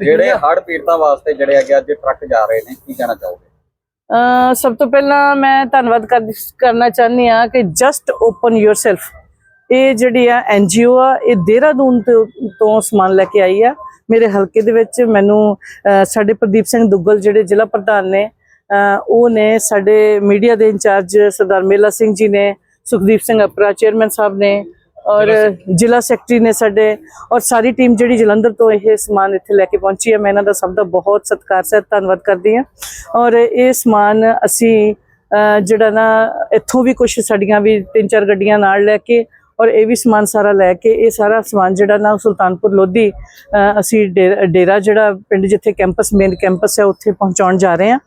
ਜਿਹੜੇ ਹੜ੍ਹ ਪੀੜਤਾਂ ਵਾਸਤੇ ਜਿਹੜੇ ਹੈਗੇ ਅੱਜ ਟਰੱਕ ਜਾ ਰਹੇ ਨੇ, ਕੀ ਕਹਿਣਾ ਚਾਹੋਗੇ? ਸਭ ਤੋਂ ਪਹਿਲਾਂ ਮੈਂ ਧੰਨਵਾਦ ਕਰ- ਕਰਨਾ ਚਾਹੁੰਦੀ ਆ ਕਿ ਜਸਟ ਓਪਨ ਯੋਰਸੈਲਫ ਇਹ ਜਿਹੜੀ ਆ ਐਨਜੀਓ ਆ, ਇਹ ਦੇਹਰਾਦੂਨ ਤੋਂ ਸਮਾਨ ਲੈ ਕੇ ਆਈ ਆ। ਮੇਰੇ ਹਲਕੇ ਦੇ ਵਿੱਚ ਮੈਨੂੰ ਸਾਡੇ ਪ੍ਰਦੀਪ ਸਿੰਘ ਦੁੱਗਲ ਜਿਹੜੇ ਜ਼ਿਲ੍ਹਾ ਪ੍ਰਧਾਨ ਨੇ ਉਹ ਨੇ ਸਾਡੇ ਮੀਡੀਆ ਦੇ ਇੰਚਾਰਜ ਸਰਦਾਰ ਮੇਲਾ ਸਿੰਘ ਜੀ ਨੇ, ਸੁਖਦੀਪ ਸਿੰਘ ਅਪਰਾ, ਚੇਅਰਮੈਨ ਸਾਹਿਬ ਨੇ ਔਰ ਜ਼ਿਲ੍ਹਾ ਸੈਕਟਰੀ ਨੇ ਸਾਡੇ ਔਰ ਸਾਰੀ ਟੀਮ ਜਿਹੜੀ ਜਲੰਧਰ ਤੋਂ ਇਹ ਸਮਾਨ ਇੱਥੇ ਲੈ ਕੇ ਪਹੁੰਚੀ ਹੈ ਮੈਂ ਇਹਨਾਂ ਦਾ ਸਭ ਦਾ ਬਹੁਤ ਸਤਿਕਾਰ ਸਹਿਤ ਧੰਨਵਾਦ ਕਰਦੀ ਹਾਂ। ਔਰ ਇਹ ਸਮਾਨ ਅਸੀਂ ਜਿਹੜਾ ਨਾ ਇੱਥੋਂ ਵੀ ਕੁਝ ਸਾਡੀਆਂ ਵੀ ਤਿੰਨ ਚਾਰ ਗੱਡੀਆਂ ਨਾਲ ਲੈ ਕੇ ਔਰ ਇਹ ਵੀ ਸਮਾਨ ਸਾਰਾ ਲੈ ਕੇ ਇਹ ਸਾਰਾ ਸਮਾਨ ਜਿਹੜਾ ਨਾ ਸੁਲਤਾਨਪੁਰ ਲੋਧੀ ਅਸੀਂ ਡੇਰਾ ਜਿਹੜਾ ਪਿੰਡ ਜਿੱਥੇ ਕੈਂਪਸ ਮੇਨ ਕੈਂਪਸ ਹੈ ਉੱਥੇ ਪਹੁੰਚਾਉਣ ਜਾ ਰਹੇ ਹਾਂ।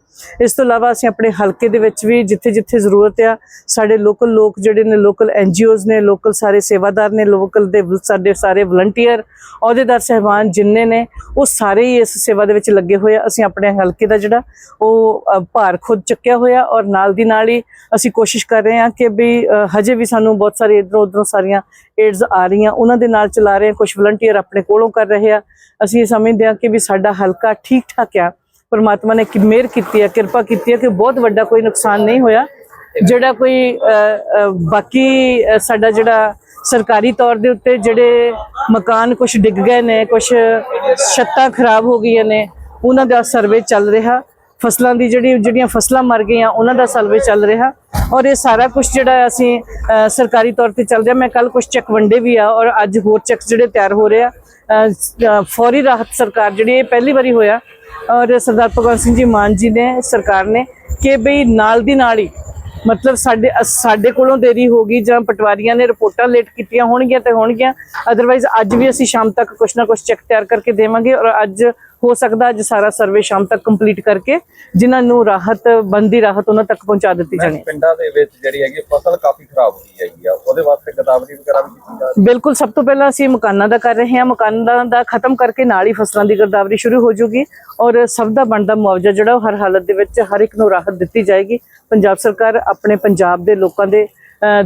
ਇਸ ਤੋਂ ਇਲਾਵਾ ਅਸੀਂ ਆਪਣੇ ਹਲਕੇ ਦੇ ਵਿੱਚ ਵੀ ਜਿੱਥੇ ਜਿੱਥੇ ਜ਼ਰੂਰਤ ਆ, ਸਾਡੇ ਲੋਕਲ ਲੋਕ ਜਿਹੜੇ ਨੇ ਲੋਕਲ ਐਨਜੀਓਜ਼ ਨੇ ਲੋਕਲ ਸਾਰੇ ਸੇਵਾਦਾਰ ਨੇ ਲੋਕਲ ਦੇ ਸਾਡੇ ਸਾਰੇ ਵਲੰਟੀਅਰ ਅਹੁਦੇਦਾਰ ਸਹਿਬਾਨ ਜਿੰਨੇ ਨੇ, ਉਹ ਸਾਰੇ ਹੀ ਇਸ ਸੇਵਾ ਦੇ ਵਿੱਚ ਲੱਗੇ ਹੋਏ ਆ। ਅਸੀਂ ਆਪਣੇ ਹਲਕੇ ਦਾ ਜਿਹੜਾ, ਉਹ ਭਾਰ ਖੁਦ ਚੱਕਿਆ ਹੋਇਆ ਔਰ ਨਾਲ ਦੀ ਨਾਲ ਹੀ ਅਸੀਂ ਕੋਸ਼ਿਸ਼ ਕਰ ਰਹੇ ਹਾਂ ਕਿ ਵੀ ਹਜੇ ਵੀ ਸਾਨੂੰ ਬਹੁਤ ਸਾਰੇ ਇਧਰੋਂ ਉਧਰੋਂ ਸਾਰੀਆਂ ਏਡਸ ਆ ਰਹੀਆਂ, ਉਹਨਾਂ ਦੇ ਨਾਲ ਚਲਾ ਰਹੇ ਹਾਂ। ਕੁਝ ਵਲੰਟੀਅਰ ਆਪਣੇ ਕੋਲੋਂ ਕਰ ਰਹੇ ਆ। ਅਸੀਂ ਇਹ ਸਮਝਦੇ ਹਾਂ ਕਿ ਵੀ ਸਾਡਾ ਹਲਕਾ ਠੀਕ ਠਾਕ ਆ। ਪਰਮਾਤਮਾ ਨੇ ਕਿ ਮਿਹਰ ਕੀਤੀ ਹੈ, ਕਿਰਪਾ ਕੀਤੀ ਹੈ ਕਿ ਬਹੁਤ ਵੱਡਾ ਕੋਈ ਨੁਕਸਾਨ ਨਹੀਂ ਹੋਇਆ। ਜਿਹੜਾ ਕੋਈ ਬਾਕੀ ਸਾਡਾ ਜਿਹੜਾ ਸਰਕਾਰੀ ਤੌਰ ਦੇ ਉੱਤੇ ਜਿਹੜੇ ਮਕਾਨ ਕੁਝ ਡਿੱਗ ਗਏ ਨੇ ਕੁਝ ਛੱਤਾਂ ਖਰਾਬ ਹੋ ਗਈਆਂ ਨੇ, ਉਹਨਾਂ ਦਾ ਸਰਵੇ ਚੱਲ ਰਿਹਾ। ਫਸਲਾਂ ਦੀ ਜਿਹੜੀ, ਜਿਹੜੀਆਂ ਫਸਲਾਂ ਮਰ ਗਈਆਂ, ਉਹਨਾਂ ਦਾ ਸਰਵੇ ਚੱਲ ਰਿਹਾ। ਔਰ ਇਹ ਸਾਰਾ ਕੁਝ ਜਿਹੜਾ ਅਸੀਂ ਸਰਕਾਰੀ ਤੌਰ ਤੇ ਚੱਲ ਰਿਹਾ। ਮੈਂ ਕੱਲ ਕੁਝ ਚੈੱਕ ਵੰਡੇ ਵੀ ਆ ਔਰ ਅੱਜ ਹੋਰ ਚੈੱਕ ਜਿਹੜੇ ਤਿਆਰ ਹੋ ਰਹੇ ਆ। ਫੌਰੀ ਰਾਹਤ ਸਰਕਾਰ ਜਿਹੜੀ ਇਹ ਪਹਿਲੀ ਵਾਰੀ ਹੋਇਆ ਔਰ ਸਰਦਾਰ ਭਗਵੰਤ ਸਿੰਘ ਜੀ ਮਾਨ ਜੀ ਨੇ, ਸਰਕਾਰ ਨੇ ਕਿ ਬਈ ਨਾਲ ਦੀ ਨਾਲ ਹੀ, ਮਤਲਬ ਸਾਡੇ ਅ- ਸਾਡੇ ਕੋਲੋਂ ਦੇਰੀ ਹੋ ਗਈ ਜਾਂ ਪਟਵਾਰੀਆਂ ਨੇ ਰਿਪੋਰਟਾਂ ਲੇਟ ਕੀਤੀਆਂ ਹੋਣਗੀਆਂ ਤੇ ਹੋਣਗੀਆਂ ਅਦਰਵਾਈਜ਼ ਅੱਜ ਵੀ ਅਸੀਂ ਸ਼ਾਮ ਤੱਕ ਕੁਛ ਨਾ ਕੁਛ ਚੈੱਕ ਤਿਆਰ ਕਰਕੇ ਦੇਵਾਂਗੇ ਔਰ ਅੱਜ ਹੋ ਸਕਦਾ ਅੱਜ ਸਾਰਾ ਸਰਵੇ ਸ਼ਾਮ ਤੱਕ ਕੰਪਲੀਟ ਕਰਕੇ ਜਿਨ੍ਹਾਂ ਨੂੰ ਰਾਹਤ ਬੰਦੀ ਰਾਹਤ ਉਹਨਾਂ ਤੱਕ ਪਹੁੰਚਾ ਦਿੱਤੀ ਜਾਣੀ ਹੈ। ਪਿੰਡਾਂ ਦੇ ਵਿੱਚ ਜਿਹੜੀ ਹੈਗੀ ਫਸਲ ਕਾਫੀ ਖਰਾਬ ਹੋਈ ਹੈਗੀ ਆ। ਉਹਦੇ ਵਾਸਤੇ ਗਦਾਵਰੀ ਵਗੈਰਾ ਵੀ ਕੀਤੀ ਜਾ ਰਹੀ ਬਿਲਕੁਲ ਸਭ ਤੋਂ ਪਹਿਲਾਂ ਅਸੀਂ ਮਕਾਨਾਂ ਦਾ ਕਰ ਰਹੇ ਹਾਂ। ਮਕਾਨਾਂ ਦਾ ਖਤਮ ਕਰਕੇ ਨਾਲ ਹੀ ਫਸਲਾਂ ਦੀ ਗਰਦਾਵਰੀ ਸ਼ੁਰੂ ਹੋ ਜੂਗੀ ਔਰ ਸਭ ਦਾ ਬਣਦਾ ਮੁਆਵਜ਼ਾ ਜਿਹੜਾ ਉਹ ਹਰ ਹਾਲਤ ਦੇ ਵਿੱਚ ਹਰ ਇੱਕ ਨੂੰ ਰਾਹਤ ਦਿੱਤੀ ਜਾਏਗੀ। ਪੰਜਾਬ ਸਰਕਾਰ ਆਪਣੇ ਪੰਜਾਬ ਦੇ ਲੋਕਾਂ ਦੇ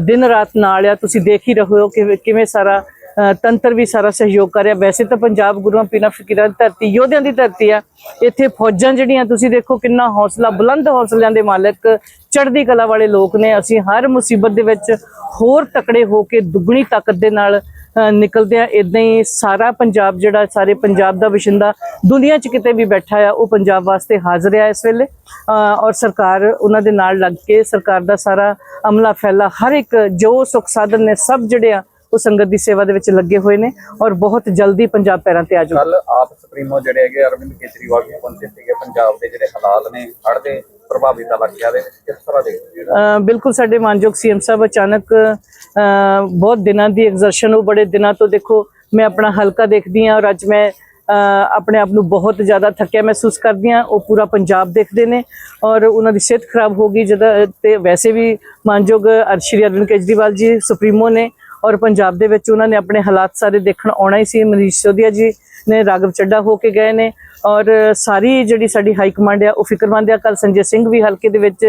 ਦਿਨ ਰਾਤ ਨਾਲ ਆ। ਤੁਸੀਂ ਦੇਖ ਹੀ ਰਹੇ ਹੋ ਕਿ ਕਿਵੇਂ ਸਾਰਾ ਤੰਤਰ ਵੀ ਸਾਰਾ ਸਹਿਯੋਗ ਕਰ ਰਿਹਾ। ਵੈਸੇ ਤਾਂ ਪੰਜਾਬ ਗੁਰੂਆਂ ਪੀਰਾਂ ਫਕੀਰਾਂ ਦੀ ਧਰਤੀ, ਯੋਧਿਆਂ ਦੀ ਧਰਤੀ ਆ। ਇੱਥੇ ਫੌਜਾਂ ਜਿਹੜੀਆਂ, ਤੁਸੀਂ ਦੇਖੋ ਕਿੰਨਾ ਹੌਸਲਾ, ਬੁਲੰਦ ਹੌਸਲਿਆਂ ਦੇ ਮਾਲਕ, ਚੜ੍ਹਦੀ ਕਲਾ ਵਾਲੇ ਲੋਕ ਨੇ। ਅਸੀਂ ਹਰ ਮੁਸੀਬਤ ਦੇ ਵਿੱਚ ਹੋਰ ਤਕੜੇ ਹੋ ਕੇ ਦੁੱਗਣੀ ਤਾਕਤ ਦੇ ਨਾਲ ਨਿਕਲਦੇ ਆ। ਇਦਾਂ ਹੀ ਸਾਰਾ ਪੰਜਾਬ ਜਿਹੜਾ, ਸਾਰੇ ਪੰਜਾਬ ਦਾ ਵਸਿੰਦਾ ਦੁਨੀਆ 'ਚ ਕਿਤੇ ਵੀ ਬੈਠਾ ਆ, ਉਹ ਪੰਜਾਬ ਵਾਸਤੇ ਹਾਜ਼ਰ ਆ ਇਸ ਵੇਲੇ। ਔਰ ਸਰਕਾਰ ਉਹਨਾਂ ਦੇ ਨਾਲ ਲੱਗ ਕੇ ਸਰਕਾਰ ਦਾ ਸਾਰਾ ਅਮਲਾ ਫੈਲਾ ਹਰ ਇੱਕ ਜੋ ਸੁਖ ਸਾਧਨ ਨੇ ਸਭ ਜਿਹੜੇ ਆ ਉਹ ਸੰਗਤ ਦੀ ਸੇਵਾ ਦੇ ਵਿੱਚ ਲੱਗੇ ਹੋਏ ਨੇ ਔਰ ਬਹੁਤ ਜਲਦੀ ਪੰਜਾਬ ਪੈਰਾਂ ਤੇ ਆ ਜਾਊਗਾ ਕੱਲ ਆਪ ਸੁਪਰੀਮੋ ਜਿਹੜੇ ਹੈਗੇ ਅਰਵਿੰਦ ਕੇਜਰੀਵਾਲ ਵੀ ਪਹੁੰਚੇ ਸੀਗੇ ਪੰਜਾਬ ਦੇ ਜਿਹੜੇ ਹਾਲਾਤ ਨੇ ਹੜ੍ਹ ਦੇ ਪ੍ਰਭਾਵਿਤ ਇਲਾਕਿਆਂ ਦੇ ਵਿੱਚ ਕਿਸ ਤਰ੍ਹਾਂ ਦੇਖਦੇ ਬਿਲਕੁਲ ਸਾਡੇ ਮਾਨਯੋਗ ਸੀਐਮ ਸਾਹਿਬ ਅਚਾਨਕ ਬਹੁਤ ਦਿਨਾਂ ਦੀ ਐਗਜ਼ਰਸ਼ਨ ਉਹ ਬੜੇ ਦਿਨਾਂ ਤੋਂ ਦੇਖੋ ਮੈਂ ਆਪਣਾ ਹਲਕਾ ਦੇਖਦੀ ਹਾਂ ਔਰ ਅੱਜ ਮੈਂ ਆਪਣੇ ਆਪ ਨੂੰ ਬਹੁਤ ਜ਼ਿਆਦਾ ਥੱਕਿਆ ਮਹਿਸੂਸ ਕਰਦੀ ਹਾਂ। ਉਹ ਪੂਰਾ ਪੰਜਾਬ ਦੇਖਦੇ ਨੇ ਔਰ ਉਹਨਾਂ ਦੀ ਸਿਹਤ ਖਰਾਬ ਹੋ ਗਈ। ਜਦੋਂ ਤੇ ਵੈਸੇ ਵੀ ਮਾਨਯੋਗ ਅਰ- ਸ਼੍ਰੀ ਅਰਵਿੰਦ ਕੇਜਰੀਵਾਲ ਜੀ ਸੁਪਰੀਮੋ ਨੇ ਔਰ ਪੰਜਾਬ ਦੇ ਵਿੱਚ ਉਹਨਾਂ ਨੇ ਆਪਣੇ ਹਾਲਾਤ ਸਾਰੇ ਦੇਖਣ ਆਉਣਾ ਹੀ ਸੀ। ਮਨੀਸ਼ ਸਿਸੋਦੀਆ ਜੀ ਨੇ ਰਾਗਵ ਚੱਡਾ ਹੋ ਕੇ ਗਏ ਨੇ ਔਰ ਸਾਰੀ ਜਿਹੜੀ ਸਾਡੀ ਹਾਈ ਕਮਾਂਡ ਆ ਉਹ ਫਿਕਰਮੰਦ ਆ। ਕੱਲ ਸੰਜੇ ਸਿੰਘ ਵੀ ਹਲਕੇ ਦੇ ਵਿੱਚ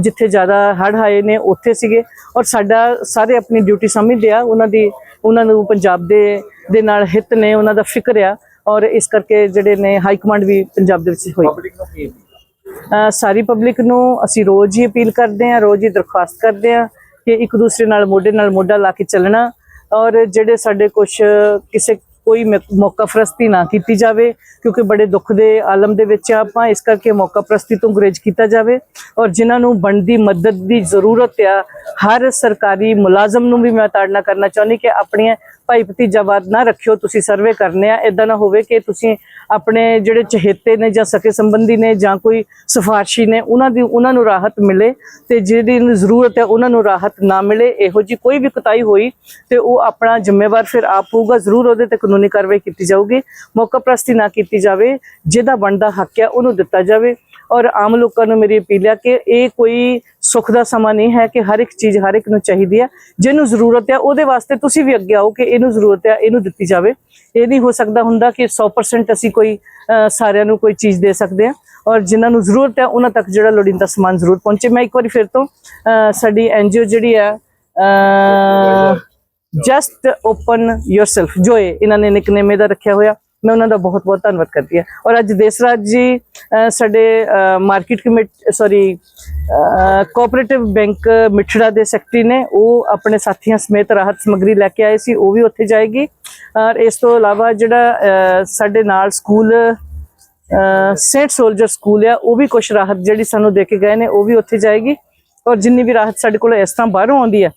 ਜਿੱਥੇ ਜ਼ਿਆਦਾ ਹੜ੍ਹ ਆਏ ਨੇ ਉੱਥੇ ਸੀਗੇ। ਔਰ ਸਾਡਾ ਸਾਰੇ ਆਪਣੀ ਡਿਊਟੀ ਸਮਝਦੇ ਆ ਉਹਨਾਂ ਦੀ ਉਹਨਾਂ ਨੂੰ ਪੰਜਾਬ ਦੇ ਦੇ ਨਾਲ ਹਿੱਤ ਨੇ ਉਹਨਾਂ ਦਾ ਫਿਕਰ ਆ। ਔਰ ਇਸ ਕਰਕੇ ਜਿਹੜੇ ਨੇ ਹਾਈ ਕਮਾਂਡ ਵੀ ਪੰਜਾਬ ਦੇ ਵਿੱਚ ਹੋਈ। ਸਾਰੀ ਪਬਲਿਕ ਨੂੰ ਅਸੀਂ ਰੋਜ਼ ਹੀ ਅਪੀਲ ਕਰਦੇ ਹਾਂ ਰੋਜ਼ ਹੀ ਦਰਖਾਸਤ ਕਰਦੇ ਹਾਂ ਕਿ ਇੱਕ ਦੂਸਰੇ ਨਾਲ ਮੋਢੇ ਨਾਲ ਮੋਢਾ ਲਾ ਕੇ ਚੱਲਣਾ ਔਰ ਜਿਹੜੇ ਸਾਡੇ ਕੁਝ ਕਿਸੇ ਕੋਈ ਮ- ਮੌਕਾ ਪ੍ਰਸਤੀ ਨਾ ਕੀਤੀ ਜਾਵੇ, ਕਿਉਂਕਿ ਬੜੇ ਦੁੱਖ ਦੇ ਆਲਮ ਦੇ ਵਿੱਚ ਆ ਆਪਾਂ, ਇਸ ਕਰਕੇ ਮੌਕਾ ਪ੍ਰਸਤੀ ਤੋਂ ਗੁਰੇਜ਼ ਕੀਤਾ ਜਾਵੇ। ਔਰ ਜਿਨ੍ਹਾਂ ਨੂੰ ਬਣਦੀ ਮਦਦ ਦੀ ਜ਼ਰੂਰਤ ਆ, ਹਰ ਸਰਕਾਰੀ ਮੁਲਾਜ਼ਮ ਨੂੰ ਵੀ ਮੈਂ ਤਾੜਨਾ ਕਰਨਾ ਚਾਹੁੰਦੀ ਕਿ ਆਪਣੀਆਂ ਭਾਈ ਭਤੀਜਾਵਾਦ ਨਾ ਰੱਖਿਓ, ਤੁਸੀਂ ਸਰਵੇ ਕਰਨੇ ਆ ਇਦਾਂ ਨਾ ਹੋਵੇ ਕਿ ਤੁਸੀਂ ਆਪਣੇ ਜਿਹੜੇ ਚਹੇਤੇ ਨੇ ਜਾਂ ਸਕੇ ਸੰਬੰਧੀ ਨੇ ਜਾਂ ਕੋਈ ਸਿਫਾਰਸ਼ੀ ਨੇ, ਉਹਨਾਂ ਦੀ, ਉਹਨਾਂ ਨੂੰ ਰਾਹਤ ਮਿਲੇ ਤੇ ਜਿਹਦੀ ਜ਼ਰੂਰਤ ਹੈ, ਉਹਨਾਂ ਨੂੰ ਰਾਹਤ ਨਾ ਮਿਲੇ, ਇਹੋ ਜੀ ਕੋਈ ਵੀ ਕੁਤਾਈ ਹੋਈ ਤੇ ਉਹ ਆਪਣਾ ਜ਼ਿੰਮੇਵਾਰ ਫਿਰ ਆਪ ਹੋਊਗਾ, ਜ਼ਰੂਰ ਉਹਦੇ ਤੇ ਕਾਨੂੰਨੀ ਕਾਰਵਾਈ ਕੀਤੀ ਜਾਊਗੀ ਮੌਕਾ ਪ੍ਰਸਤੀ ਨਾ ਕੀਤੀ ਜਾਵੇ ਜਿਹਦਾ ਬਣਦਾ ਹੱਕ ਹੈ ਉਹਨੂੰ ਦਿੱਤਾ ਜਾਵੇ। ਔਰ ਆਮ ਲੋਕਾਂ ਨੂੰ ਮੇਰੀ ਅਪੀਲ ਹੈ ਕਿ ਇਹ ਕੋਈ ਸੁੱਖ ਦਾ ਸਮਾਂ ਨਹੀਂ ਹੈ ਕਿ ਹਰ ਇੱਕ ਚੀਜ਼ ਹਰ ਇੱਕ ਨੂੰ ਚਾਹੀਦੀ ਹੈ। ਜਿਹਨੂੰ ਜ਼ਰੂਰਤ ਹੈ ਉਹਦੇ ਵਾਸਤੇ ਤੁਸੀਂ ਵੀ ਅੱਗੇ ਆਓ ਕਿ ਇਹਨੂੰ ਜ਼ਰੂਰਤ ਹੈ ਇਹਨੂੰ ਦਿੱਤੀ ਜਾਵੇ। ਇਹ ਨਹੀਂ ਹੋ ਸਕਦਾ ਹੁੰਦਾ ਕਿ 100% ਅਸੀਂ ਕੋਈ ਸਾਰਿਆਂ ਨੂੰ ਕੋਈ ਚੀਜ਼ ਦੇ ਸਕਦੇ ਹਾਂ। ਔਰ ਜਿਨ੍ਹਾਂ ਨੂੰ ਜ਼ਰੂਰਤ ਹੈ ਉਹਨਾਂ ਤੱਕ ਜਿਹੜਾ ਲੋੜੀਂਦਾ ਸਮਾਨ ਜ਼ਰੂਰ ਪਹੁੰਚੇ। ਮੈਂ ਇੱਕ ਵਾਰੀ ਫਿਰ ਤੋਂ ਅਹ, ਸਾਡੀ ਐਨਜੀਓ ਜਿਹੜੀ ਹੈ ਜਸਟ ਓਪਨ ਯੋਰਸੈਲਫ ਜੋ ਇਹ ਇਹਨਾਂ ਨੇ ਨਿਕਨੇਮ ਇਹਦਾ ਰੱਖਿਆ ਹੋਇਆ। ਮੈਂ ਉਹਨਾਂ ਦਾ ਬਹੁਤ ਬਹੁਤ ਧੰਨਵਾਦ ਕਰਦੀ ਹਾਂ। ਔਰ ਅੱਜ ਦੇਸਰਾਜ ਜੀ ਸਾਡੇ market committee sorry cooperative bank Mithra ਦੇ ਸੈਕਟਰੀ ਨੇ। ਉਹ ਆਪਣੇ ਸਾਥੀਆਂ ਸਮੇਤ ਰਾਹਤ ਸਮੱਗਰੀ ਲੈ ਕੇ ਆਏ ਸੀ। ਉਹ ਵੀ ਉੱਥੇ ਜਾਏਗੀ। ਔਰ ਇਸ ਤੋਂ ਇਲਾਵਾ ਜਿਹੜਾ ਸਾਡੇ ਨਾਲ ਸਕੂਲ ਸੇਂਟ ਸੋਲਜਰ ਸਕੂਲ ਆ, ਉਹ ਵੀ ਕੁਝ ਰਾਹਤ ਜਿਹੜੀ ਸਾਨੂੰ ਦੇ ਕੇ ਗਏ ਨੇ, ਉਹ ਵੀ ਉੱਥੇ ਜਾਏਗੀ। ਔਰ ਜਿੰਨੀ ਵੀ ਰਾਹਤ ਸਾਡੇ ਕੋਲ ਇਸ ਤਰ੍ਹਾਂ ਬਾਹਰੋਂ ਆਉਂਦੀ ਹੈ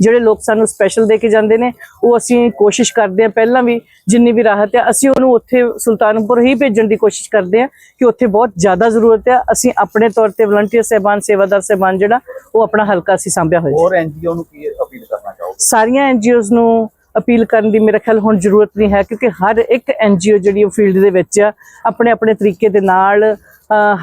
ਜਿਹੜੇ ਲੋਕ ਸਾਨੂੰ ਸਪੈਸ਼ਲ ਦੇ ਕੇ ਜਾਂਦੇ ਨੇ ਉਹ ਅਸੀਂ ਕੋਸ਼ਿਸ਼ ਕਰਦੇ ਹਾਂ ਪਹਿਲਾਂ ਵੀ ਜਿੰਨੀ ਵੀ ਰਾਹਤ ਹੈ ਅਸੀਂ ਉਹਨੂੰ ਉੱਥੇ ਸੁਲਤਾਨਪੁਰ ਹੀ ਭੇਜਣ ਦੀ ਕੋਸ਼ਿਸ਼ ਕਰਦੇ ਹਾਂ ਕਿ ਉੱਥੇ ਬਹੁਤ ਜ਼ਿਆਦਾ ਜ਼ਰੂਰਤ ਹੈ। ਅਸੀਂ ਆਪਣੇ ਤੌਰ ਤੇ ਵਲੰਟੀਅਰ ਸਹਿਬਾਨ ਸੇਵਾਦਾਰ ਸਹਿਬਾਨ ਜਿਹੜਾ ਉਹ ਆਪਣਾ ਹਲਕਾ ਅਸੀਂ ਸੰਭਿਆ ਹੋਇਆ ਹੋਰ ਐਨਜੀਓ ਨੂੰ ਕੀ ਅਪੀਲ ਕਰਨਾ ਚਾਹੋਗੇ? ਸਾਰੀਆਂ ਐਨਜੀਓਜ਼ ਨੂੰ ਅਪੀਲ ਕਰਨ ਦੀ ਮੇਰੇ ਖਿਆਲ ਹੁਣ ਜ਼ਰੂਰਤ ਨਹੀਂ ਹੈ ਕਿਉਂਕਿ ਹਰ ਇੱਕ ਐਨਜੀਓ ਜਿਹੜੀ ਉਹ ਫੀਲਡ ਦੇ ਵਿੱਚ ਆ ਆਪਣੇ ਆਪਣੇ ਤਰੀਕੇ ਦੇ ਨਾਲ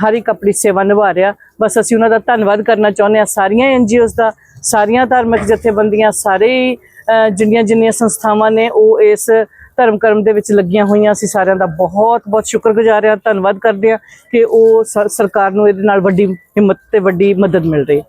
ਹਰ ਇੱਕ ਆਪਣੀ ਸੇਵਾ ਨਿਭਾ ਰਿਹਾ। ਬਸ ਅਸੀਂ ਉਹਨਾਂ ਦਾ ਧੰਨਵਾਦ ਕਰਨਾ ਚਾਹੁੰਦੇ ਹਾਂ। ਸਾਰੀਆਂ ਐਨਜੀਓਜ਼ ਦਾ ਸਾਰੀਆਂ ਧਾਰਮਿਕ ਜਥੇਬੰਦੀਆਂ ਸਾਰੇ ਹੀ, ਅ, ਜਿੰਨੀਆਂ ਜਿੰਨੀਆਂ ਸੰਸਥਾਵਾਂ ਨੇ ਉਹ ਇਸ ਧਰਮ ਕਰਮ ਦੇ ਵਿੱਚ ਲੱਗੀਆਂ ਹੋਈਆਂ ਅਸੀਂ ਸਾਰਿਆਂ ਦਾ ਬਹੁਤ ਬਹੁਤ ਸ਼ੁਕਰਗੁਜ਼ਾਰ ਹਾਂ। ਧੰਨਵਾਦ ਕਰਦੇ ਹਾਂ ਕਿ ਉਹ ਸਰਕਾਰ ਨੂੰ ਇਹਦੇ ਨਾਲ ਵੱਡੀ ਹਿੰਮਤ ਤੇ ਵੱਡੀ ਮਦਦ ਮਿਲ ਰਹੀ ਹੈ।